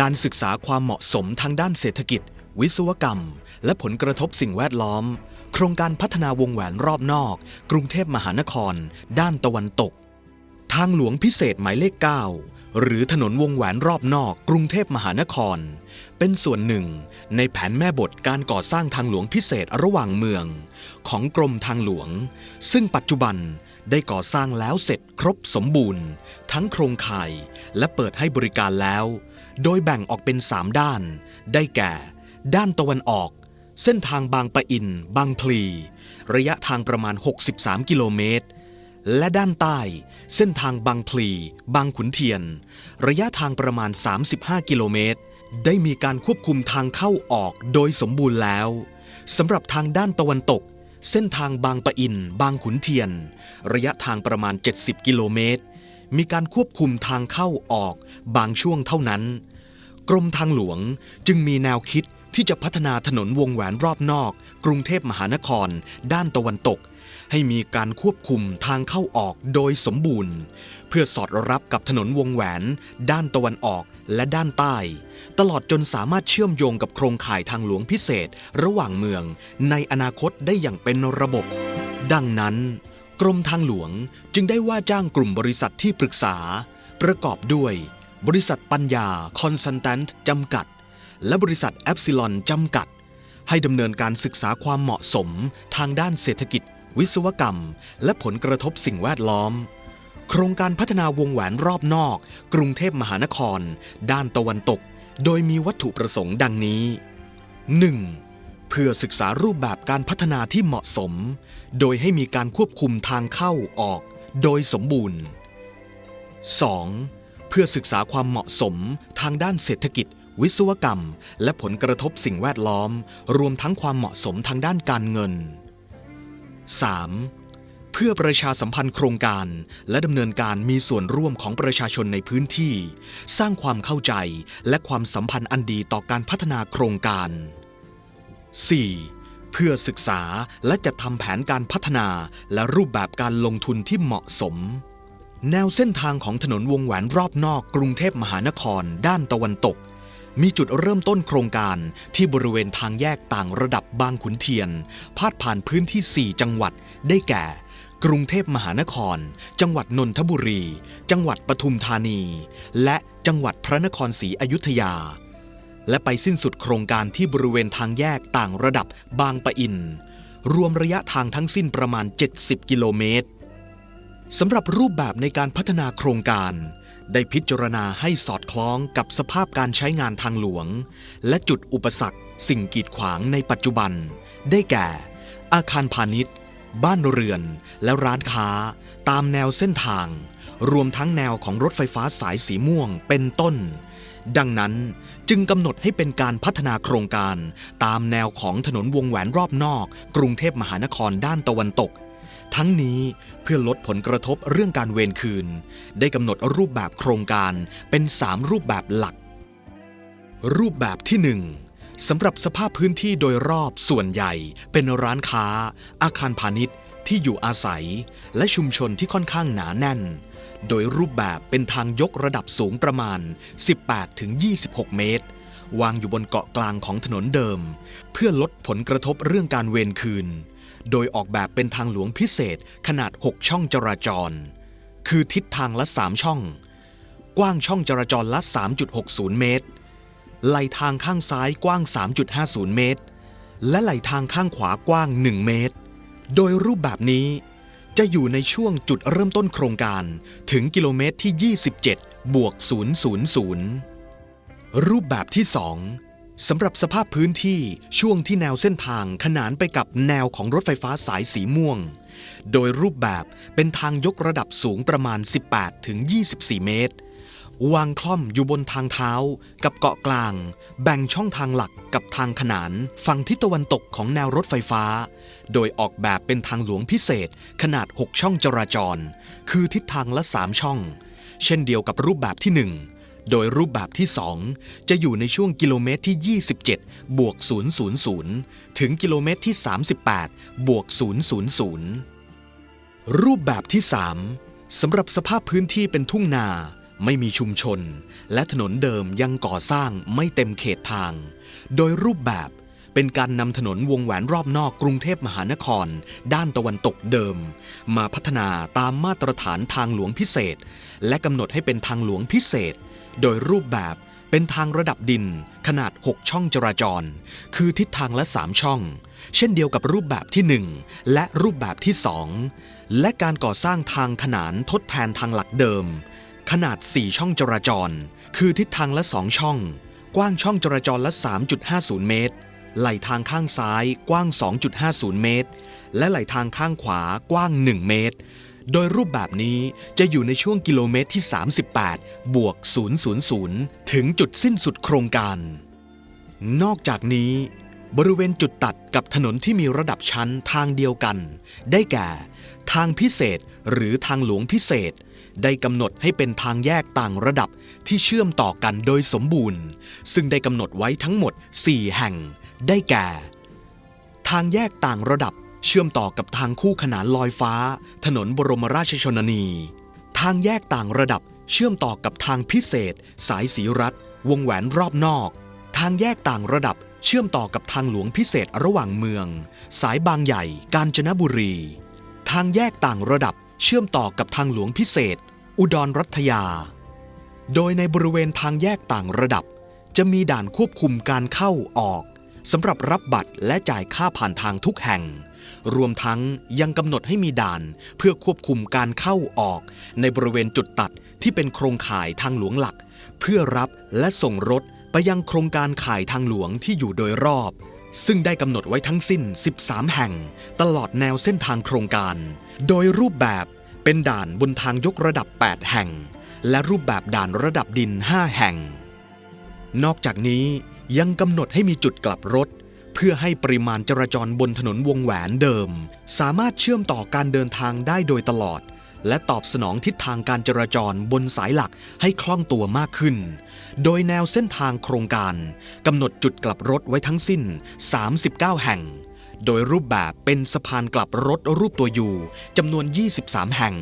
การศึกษาความเหมาะสมทางด้านเศรษฐกิจ วิศวกรรม และผลกระทบสิ่งแวดล้อม โครงการพัฒนาวงแหวนรอบนอก กรุงเทพมหานคร ด้านตะวันตก ทางหลวงพิเศษหมายเลข 9 หรือถนนวงแหวนรอบนอกกรุงเทพมหานคร เป็นส่วนหนึ่ง ในแผนแม่บทการก่อสร้างทางหลวงพิเศษระหว่างเมือง ของกรมทางหลวง ซึ่งปัจจุบันได้ก่อสร้างแล้วเสร็จครบสมบูรณ์ ทั้งโครงข่ายและเปิดให้บริการแล้ว โดยแบ่งออกเป็น3ด้าน ได้แก่ ด้านตะวันออก เส้นทางบางปะอิน บางพลี ระยะทางประมาณ 63 กิโลเมตร และด้านใต้ เส้นทางบางพลี บางขุนเทียน ระยะทางประมาณ 35 กิโลเมตร ได้มีการควบคุมทางเข้าออกโดยสมบูรณ์แล้วสำหรับทางด้านตะวันตก เส้นทางบางปะอิน บางขุนเทียน ระยะทางประมาณ 70 กิโลเมตร มีการควบคุมทางเข้าออกบางช่วงเท่านั้น กรมทางหลวงจึงมีแนวคิดที่จะพัฒนาถนนวงแหวนรอบนอก กรุงเทพมหานคร ด้านตะวันตก ให้มีการควบคุมทางเข้าออกโดยสมบูรณ์ เพื่อสอดรับกับถนนวงแหวน ด้านตะวันออกและด้านใต้ ตลอดจนสามารถเชื่อมโยงกับโครงข่ายทางหลวงพิเศษ ระหว่างเมืองในอนาคตได้อย่างเป็นระบบ ดังนั้น กรมทางหลวงจึงได้ว่าจ้างกลุ่มบริษัทที่ปรึกษา ประกอบด้วย บริษัทปัญญาคอนซัลแทนต์จำกัด และบริษัทแอปซิลอนจำกัด ให้ดำเนินการศึกษาความเหมาะสมทางด้านเศรษฐกิจ วิศวกรรม และผลกระทบสิ่งแวดล้อม โครงการพัฒนาวงแหวนรอบนอก กรุงเทพมหานคร ด้านตะวันตก โดยมีวัตถุประสงค์ดังนี้ 1. เพื่อศึกษารูปแบบการพัฒนาที่เหมาะสม โดยให้มีการควบคุมทางเข้าออกโดยสมบูรณ์ 2. เพื่อศึกษาความเหมาะสมทางด้านเศรษฐกิจ วิศวกรรม และผลกระทบสิ่งแวดล้อม รวมทั้งความเหมาะสมทางด้านการเงิน 3. เพื่อประชาสัมพันธ์โครงการ และดำเนินการมีส่วนร่วมของประชาชนในพื้นที่ สร้างความเข้าใจและความสัมพันธ์อันดีต่อการพัฒนาโครงการ 4. 4. เพื่อศึกษาและจัดทำแผนการพัฒนาและรูปแบบการลงทุนที่เหมาะสม แนวเส้นทางของถนนวงแหวนรอบนอกกรุงเทพมหานครด้านตะวันตก มีจุดเริ่มต้นโครงการที่บริเวณทางแยกต่างระดับบางขุนเทียน พาดผ่านพื้นที่ 4 จังหวัดได้แก่ กรุงเทพมหานคร จังหวัดนนทบุรี จังหวัดปทุมธานี และจังหวัดพระนครศรีอยุธยา และไปสิ้นสุดโครงการที่บริเวณทางแยกต่างระดับบางปะอิน รวมระยะทางทั้งสิ้นประมาณ 70 กิโลเมตรสำหรับรูปแบบในการพัฒนาโครงการ ได้พิจารณาให้สอดคล้องกับสภาพการใช้งานทางหลวง และจุดอุปสรรค สิ่งกีดขวางในปัจจุบัน ได้แก่ อาคารพาณิชย์ บ้านเรือน และร้านค้า ตามแนวเส้นทาง รวมทั้งแนวของรถไฟฟ้าสายสีม่วงเป็นต้น ดังนั้นจึงกำหนดให้เป็นการพัฒนาโครงการ ตามแนวของถนนวงแหวนรอบนอก กรุงเทพมหานครด้านตะวันตก ทั้งนี้เพื่อลดผลกระทบเรื่องการเวรคืน ได้กำหนดรูปแบบโครงการเป็น 3 รูปแบบหลัก รูปแบบที่ 1สำหรับสภาพพื้นที่โดยรอบส่วนใหญ่ เป็นร้านค้า อาคารพาณิชย์ที่อยู่อาศัย และชุมชนที่ค่อนข้างหนาแน่น โดยรูปแบบเป็นทางยกระดับสูงประมาณ 18-26 เมตร วางอยู่บนเกาะกลางของถนนเดิม เพื่อลดผลกระทบเรื่องการเวรคืน โดยออกแบบเป็นทางหลวงพิเศษขนาด 6 ช่องจราจร คือทิศทางละ 3 ช่อง กว้างช่องจราจรละ 3.60 เมตรไหลทางข้างซ้ายกว้าง 3.50 เมตร และไหลทางข้างขวากว้าง 1 เมตร โดยรูปแบบนี้ จะอยู่ในช่วงจุดเริ่มต้นโครงการถึงกิโลเมตรที่ 27 บวก 000 รูปแบบที่ 2สำหรับสภาพพื้นที่ช่วงที่แนวเส้นทางขนานไปกับแนวของรถไฟฟ้าสายสีม่วง โดยรูปแบบเป็นทางยกระดับสูงประมาณ 18-24 เมตร วางคล่อมอยู่บนทางเท้า กับเกาะกลาง แบ่งช่องทางหลักกับทางขนานฝั่งทิศตะวันตกของแนวรถไฟฟ้า โดยออกแบบเป็นทางหลวงพิเศษขนาด 6 ช่องจราจร คือทิศทางละ 3 ช่อง เช่นเดียวกับรูปแบบที่ 1 โดยรูปแบบที่ 2 จะอยู่ในช่วงกิโลเมตรที่ 27 บวก 000 ถึงกิโลเมตรที่ 38 บวก 000 รูปแบบที่ 3สำหรับสภาพพื้นที่เป็นทุ่งนา ไม่มีชุมชน และถนนเดิมยังก่อสร้างไม่เต็มเขตทาง โดยรูปแบบเป็นการนำถนนวงแหวนรอบนอกกรุงเทพมหานคร ด้านตะวันตกเดิม มาพัฒนาตามมาตรฐานทางหลวงพิเศษ และกำหนดให้เป็นทางหลวงพิเศษ โดยรูปแบบเป็นทางระดับดินขนาด 6 ช่องจราจร คือทิศทางละ 3 ช่อง เช่นเดียวกับรูปแบบที่ 1 และรูปแบบที่ 2 และการก่อสร้างทางขนานทดแทนทางหลักเดิม ขนาด 4 ช่องจราจร คือทิศทางละ 2 ช่อง กว้างช่องจราจรละ 3.50 เมตร ไหลทางข้างซ้ายกว้าง 2.50 เมตร และไหลทางข้างขวากว้าง 1 เมตร โดยรูปแบบนี้จะอยู่ในช่วงกิโลเมตรที่ 38 บวก 000 ถึงจุดสิ้นสุดโครงการ นอกจากนี้บริเวณจุดตัดกับถนนที่มีระดับชั้นทางเดียวกัน ได้แก่ ทางพิเศษหรือทางหลวงพิเศษ ได้กำหนดให้เป็นทางแยกต่างระดับที่เชื่อมต่อกันโดยสมบูรณ์ ซึ่งได้กำหนดไว้ทั้งหมด 4 แห่ง ได้แก่ ทางแยกต่างระดับเชื่อมต่อกับทางคู่ขนานลอยฟ้า ถนนบรมราชชนนี ทางแยกต่างระดับเชื่อมต่อกับทางพิเศษ สายสีรัฐ วงแหวนรอบนอก ทางแยกต่างระดับเชื่อมต่อกับทางหลวงพิเศษระหว่างเมือง สายบางใหญ่กาญจนบุรี ทางแยกต่างระดับ เชื่อมต่อกับทางหลวงพิเศษ อุดรรัตยา โดยในบริเวณทางแยกต่างระดับ จะมีด่านควบคุมการเข้าออกสำหรับรับบัตรและจ่ายค่าผ่านทางทุกแห่ง รวมทั้งยังกำหนดให้มีด่านเพื่อควบคุมการเข้าออก ในบริเวณจุดตัดที่เป็นโครงข่ายทางหลวงหลัก เพื่อรับและส่งรถไปยังโครงการข่ายทางหลวงที่อยู่โดยรอบ ซึ่งได้กำหนดไว้ทั้งสิ้น 13 แห่ง ตลอดแนวเส้นทางโครงการ โดยรูปแบบเป็นด่านบนทางยกระดับ 8 แห่ง และรูปแบบด่านระดับดิน 5 แห่ง นอกจากนี้ยังกำหนดให้มีจุดกลับรถ เพื่อให้ปริมาณจราจรบนถนนวงแหวนเดิม สามารถเชื่อมต่อการเดินทางได้โดยตลอด และตอบสนองทิศทางการจราจรบนสายหลักให้คล่องตัวมากขึ้น โดยแนวเส้นทางโครงการกำหนดจุดกลับรถไว้ทั้งสิ้น 39 แห่ง โดยรูปแบบเป็นสะพานกลับรถรูปตัวยูจำนวน 23 แห่ง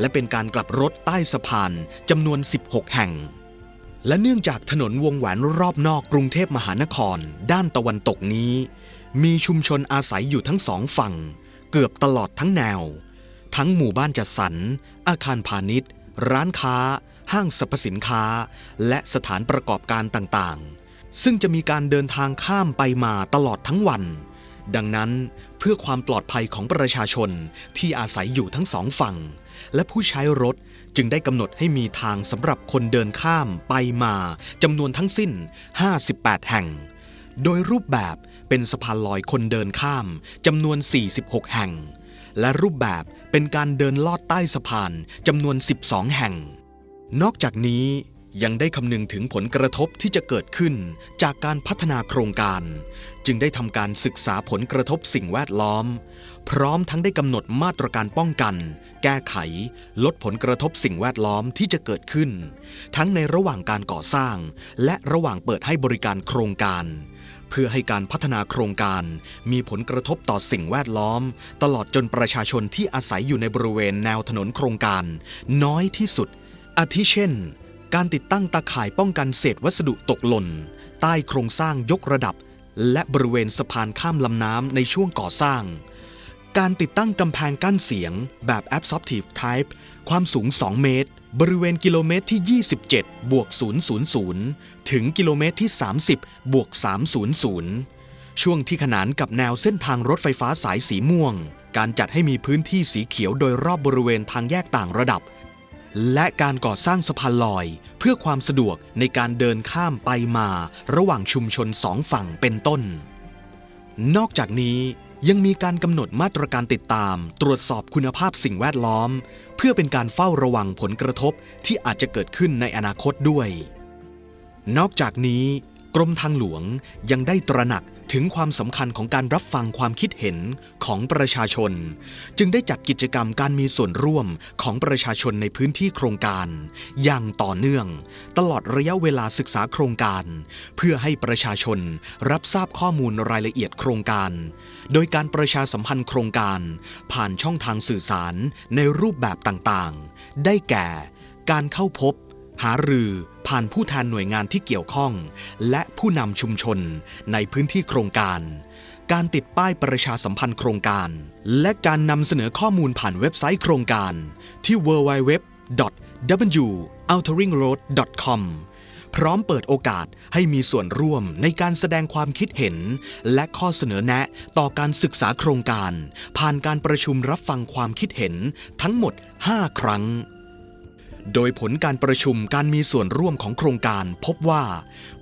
และเป็นการกลับรถใต้สะพานจำนวน 16 แห่งและเนื่องจากถนนวงแหวนรอบนอกกรุงเทพมหานคร ด้านตะวันตกนี้ มีชุมชนอาศัยอยู่ทั้งสองฝั่ง เกือบตลอดทั้งแนว ทั้งหมู่บ้านจัดสรร อาคารพาณิชย์ ร้านค้า ห้างสรรพสินค้า และสถานประกอบการต่างๆ ซึ่งจะมีการเดินทางข้ามไปมาตลอดทั้งวัน ดังนั้นเพื่อความปลอดภัยของประชาชนที่อาศัยอยู่ทั้งสองฝั่ง และผู้ใช้รถจึงได้กำหนดให้มีทางสำหรับคนเดินข้ามไปมาจำนวนทั้งสิ้น 58 แห่ง โดยรูปแบบเป็นสะพานลอยคนเดินข้ามจำนวน 46 แห่ง และรูปแบบเป็นการเดินลอดใต้สะพานจำนวน 12 แห่ง นอกจากนี้ยังได้คำนึงถึงผลกระทบที่จะเกิดขึ้นจากการพัฒนาโครงการ จึงได้ทำการศึกษาผลกระทบสิ่งแวดล้อม พร้อมทั้งได้กำหนดมาตรการป้องกัน แก้ไข ลดผลกระทบสิ่งแวดล้อมที่จะเกิดขึ้น ทั้งในระหว่างการก่อสร้าง และระหว่างเปิดให้บริการโครงการ เพื่อให้การพัฒนาโครงการ มีผลกระทบต่อสิ่งแวดล้อม ตลอดจนประชาชนที่อาศัยอยู่ในบริเวณแนวถนนโครงการ น้อยที่สุด อาทิเช่น การติดตั้งตาข่ายป้องกันเศษวัสดุตกหล่น ใต้โครงสร้างยกระดับ และบริเวณสะพานข้ามลำน้ำในช่วงก่อสร้าง การติดตั้งกำแพงกั้นเสียงแบบ Absorptive Type ความสูง 2 เมตร บริเวณกิโลเมตรที่ 27 บวก 000 ถึงกิโลเมตรที่ 30 บวก 300 ช่วงที่ขนานกับแนวเส้นทางรถไฟฟ้าสายสีม่วง การจัดให้มีพื้นที่สีเขียวโดยรอบบริเวณทางแยกต่างระดับ และการก่อสร้างสะพานลอย เพื่อความสะดวกในการเดินข้ามไปมา ระหว่างชุมชนสองฝั่งเป็นต้น นอกจากนี้ ยังมีการกำหนดมาตรการติดตาม ตรวจสอบคุณภาพสิ่งแวดล้อม เพื่อเป็นการเฝ้าระวังผลกระทบที่อาจจะเกิดขึ้นในอนาคตด้วย นอกจากนี้ กรมทางหลวงยังได้ตระหนัก ถึงความสำคัญของการรับฟังความคิดเห็นของประชาชน จึงได้จัดกิจกรรมการมีส่วนร่วมของประชาชนในพื้นที่โครงการ อย่างต่อเนื่อง ตลอดระยะเวลาศึกษาโครงการ เพื่อให้ประชาชนรับทราบข้อมูลรายละเอียดโครงการ โดยการประชาสัมพันธ์โครงการ ผ่านช่องทางสื่อสารในรูปแบบต่างๆ ได้แก่ การเข้าพบ หารือผ่านผู้แทนหน่วยงานที่เกี่ยวข้อง และผู้นำชุมชนในพื้นที่โครงการ การติดป้ายประชาสัมพันธ์โครงการ และการนำเสนอข้อมูลผ่านเว็บไซต์โครงการ ที่ www.wouteringroad.com พร้อมเปิดโอกาสให้มีส่วนร่วมในการแสดงความคิดเห็น และข้อเสนอแนะต่อการศึกษาโครงการ ผ่านการประชุมรับฟังความคิดเห็นทั้งหมด 5 ครั้ง โดยผลการประชุมการมีส่วนร่วมของโครงการพบว่า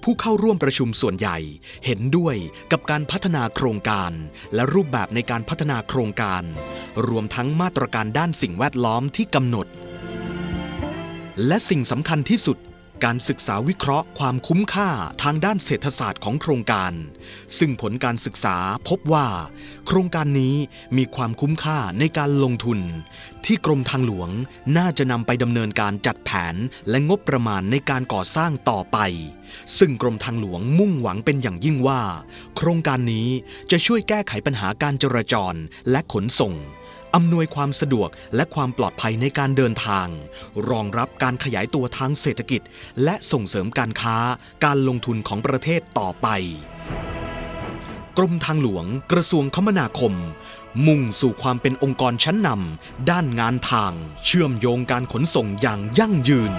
ผู้เข้าร่วมประชุมส่วนใหญ่ เห็นด้วยกับการพัฒนาโครงการ และรูปแบบในการพัฒนาโครงการ รวมทั้งมาตรการด้านสิ่งแวดล้อมที่กำหนด และสิ่งสำคัญที่สุด การศึกษาวิเคราะห์ความคุ้มค่าทางด้านเศรษฐศาสตร์ของโครงการ ซึ่งผลการศึกษาพบว่า โครงการนี้มีความคุ้มค่าในการลงทุน ที่กรมทางหลวงน่าจะนำไปดำเนินการจัดแผนและงบประมาณในการก่อสร้างต่อไป ซึ่งกรมทางหลวงมุ่งหวังเป็นอย่างยิ่งว่า โครงการนี้จะช่วยแก้ไขปัญหาการจราจรและขนส่ง อำนวยความสะดวกและความปลอดภัยในการเดินทาง รองรับการขยายตัวทางเศรษฐกิจ และส่งเสริมการค้าการลงทุนของประเทศต่อไป กรมทางหลวงกระทรวงคมนาคม มุ่งสู่ความเป็นองค์กรชั้นนำด้านงานทาง เชื่อมโยงการขนส่งอย่างยั่งยืน